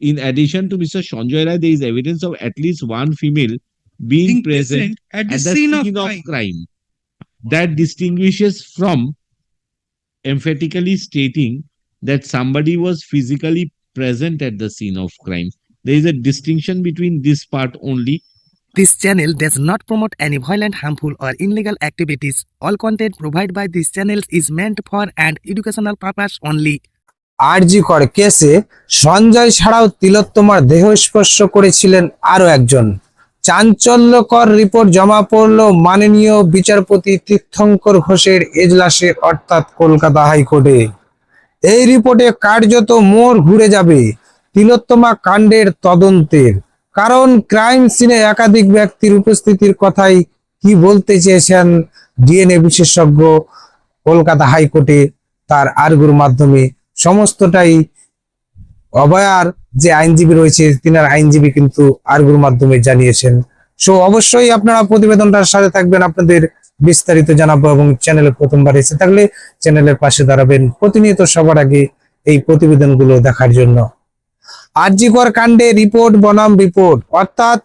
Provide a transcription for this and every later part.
in addition to Mr. Sanjay Rai, there is evidence of at least one female being, being present, present at the at the scene scene of of crime. crime. That distinguishes from emphatically stating that somebody was physically present at the scene of crime. There is a distinction between this part only This channel does not promote any violent, harmful, or illegal activities. All content provided by this channel is meant for an educational purpose only. আরজি কর কেসে সঞ্জয় ছাড়াও তিলোত্তমার দেহ স্পর্শ করেছিলেন আরও একজন। চাঞ্চল্যকর রিপোর্ট জমা পড়ল মাননীয় বিচারপতি তীর্থঙ্কর ঘোষের এজলাসে, অর্থাৎ কলকাতা হাইকোর্টে। এই রিপোর্টে কার্যত মোড় ঘুরে যাবে তিলোত্তমা কাণ্ডের তদন্তের। কারণ ক্রাইম সিনে একাধিক ব্যক্তির উপস্থিতির কথাই কি বলতে চেয়েছেন ডিএনএ বিশেষজ্ঞ কলকাতা হাইকোর্টে, তার আর্গুর মাধ্যমে সমস্তটাই অভয়ার যে আইনজীবী রয়েছে, তিনার আইনজীবী কিন্তু আর্গুর মাধ্যমে জানিয়েছেন। সো অবশ্যই আপনারা প্রতিবেদনটার সাথে থাকবেন, আপনাদের বিস্তারিত জানাব এবং চ্যানেলে প্রথমবার এসে থাকলে চ্যানেলের পাশে দাঁড়াবেন। প্রতিনিয়ত সবার আগে এই প্রতিবেদনগুলো দেখার জন্য। আরজিকর কাণ্ডে রিপোর্ট, বনাম রিপোর্ট। অর্থাৎ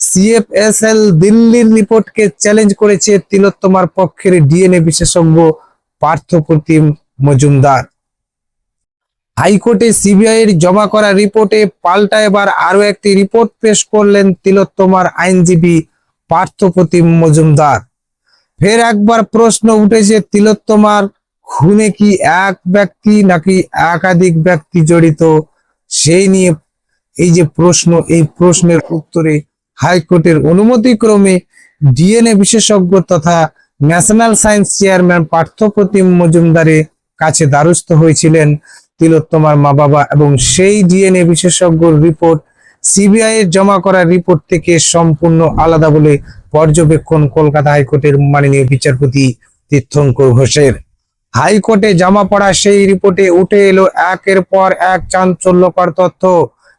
সিএফএসএল দিল্লির রিপোর্টকে চ্যালেঞ্জ করেছে তিলোত্তমার পক্ষের ডিএনএ বিশেষজ্ঞ পার্থপ্রতিম মজুমদার। হাইকোর্টে সিবিআই এর জমা করা রিপোর্টে পাল্টা এবার আরও একটি রিপোর্ট পেশ করলেন তিলোত্তমার আইনজীবী পার্থপ্রতিম মজুমদার। ফের একবার প্রশ্ন উঠেছে তিলোত্তমার, খুনে কি এক ব্যক্তি নাকি একাধিক ব্যক্তি জড়িত? সেই নিয়ে এই যে প্রশ্ন, এই প্রশ্নের উত্তরে হাইকোর্টের অনুমতিক্রমে ডিএনএ বিশেষজ্ঞ তথা ন্যাশনাল সায়েন্স চেয়ারম্যান পার্থপ্রতিম মজুমদারের কাছে দ্বারস্থ হয়েছিলেন তিলোত্তমার মা বাবা এবং সেই ডিএনএ বিশেষজ্ঞর রিপোর্ট সিবিআই এর জমা করা রিপোর্ট থেকে সম্পূর্ণ আলাদা বলে পর্যবেক্ষণ কলকাতা হাইকোর্টের মাননীয় বিচারপতি তীর্থঙ্কর ঘোষের। হাইকোর্টে জমা পড়া সেই রিপোর্টে উঠে এলো একের পর এক চাঞ্চল্যকর তথ্য।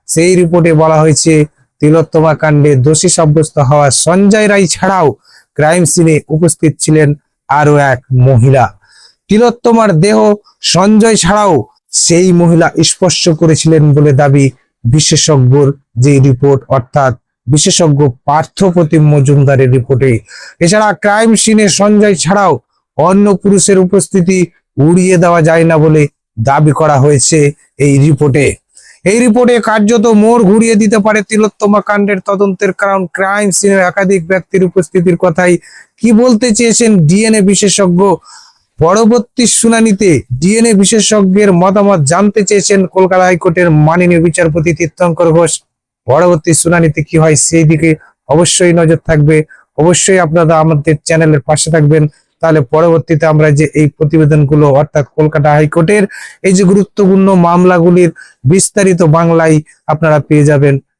সেই রিপোর্টে বলা হয়েছে, তিলোত্তমা কাণ্ডে দোষী সাব্যস্ত হওয়া সঞ্জয় রায় ছাড়াও ক্রাইম সিনে উপস্থিত ছিলেন আরও এক মহিলা। তিলোত্তমার দেহ সঞ্জয় ছাড়াও সেই মহিলা স্পর্শ করেছিলেন বলে দাবি বিশেষজ্ঞর যে রিপোর্ট, অর্থাৎ বিশেষজ্ঞ পার্থপ্রতিম মজুমদারের রিপোর্টে। এছাড়া ক্রাইম সিনে সঞ্জয় ছাড়াও অন্য পুরুষের উপস্থিতি উড়িয়ে দেওয়া যায় না বলে দাবি করা হয়েছে এই রিপোর্টে। এই রিপোর্টে কার্যত মোড় ঘুরিয়ে দিতে পারে তিলোত্তমা কাণ্ডের তদন্তের কারণ। ক্রাইম সিনের একাধিক ব্যক্তির উপস্থিতির কথাই কি বলতে চেয়েছেন ডিএনএ বিশেষজ্ঞ? পরবর্তী শুনানিতে ডিএনএ বিশেষজ্ঞের মতামত জানতে চেয়েছেন কলকাতা হাইকোর্টের মাননীয় বিচারপতি তীর্থঙ্কর ঘোষ। পরবর্তী শুনানিতে কি হয় সেই দিকে অবশ্যই নজর থাকবে। অবশ্যই আপনারা আমাদের চ্যানেলের পাশে থাকবেন। তাহলে পরবর্তীতে আমরা যে এই প্রতিবেদনগুলো, অর্থাৎ কলকাতা হাইকোর্টের এই যে গুরুত্বপূর্ণ মামলাগুলির বিস্তারিত বাংলায় আপনারা পেয়ে যাবেন।